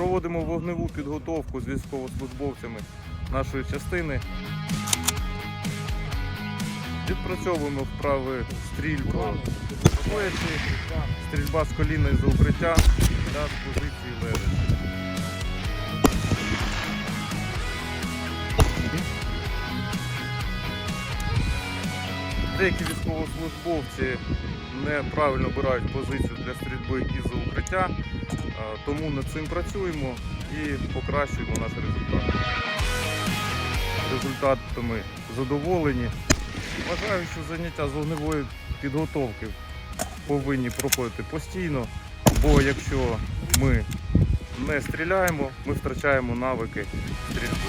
проводимо вогневу підготовку з військовослужбовцями нашої частини. Відпрацьовуємо вправи стрільба стрільба з коліна і за укриття та з позиції лежачи. Деякі військовослужбовці неправильно обирають позицію для стрільби із укриття, тому над цим працюємо і покращуємо наш результат. Результатами задоволені. Вважаю, що заняття з вогневої підготовки повинні проходити постійно, бо якщо ми не стріляємо, ми втрачаємо навики стрільби.